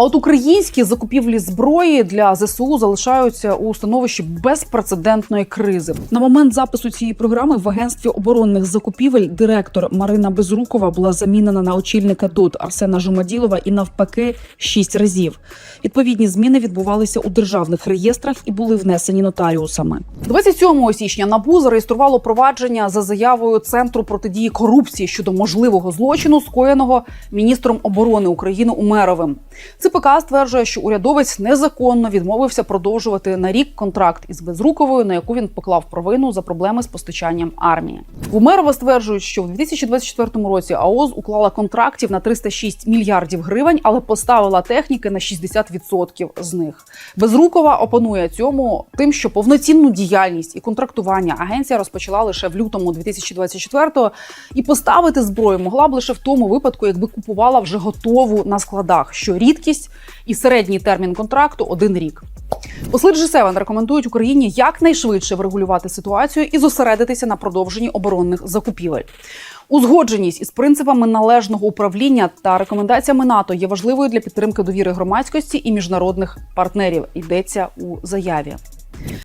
А от українські закупівлі зброї для ЗСУ залишаються у становищі безпрецедентної кризи. На момент запису цієї програми в агентстві оборонних закупівель директор Марина Безрукова була замінена на очільника ДОТ Арсена Жумаділова і навпаки шість разів. Відповідні зміни відбувалися у державних реєстрах і були внесені нотаріусами. 27 січня НАБУ зареєструвало провадження за заявою Центру протидії корупції щодо можливого злочину, скоєного міністром оборони України Умеровим. ЦПК стверджує, що урядовець незаконно відмовився продовжувати на рік контракт із Безруковою, на яку він поклав провину за проблеми з постачанням армії. Умерова стверджують, що в 2024 році АОЗ уклала контрактів на 306 мільярдів гривень, але поставила техніки на 60% з них. Безрукова опонує цьому тим, що повноцінну діяльність і контрактування агенція розпочала лише в лютому 2024-го, і поставити зброю могла б лише в тому випадку, якби купувала вже готову на складах, що рідкість і середній термін контракту один рік. Посли G7 рекомендують Україні якнайшвидше врегулювати ситуацію і зосередитися на продовженні оборонних закупівель. Узгодженість із принципами належного управління та рекомендаціями НАТО є важливою для підтримки довіри громадськості і міжнародних партнерів. Йдеться у заяві.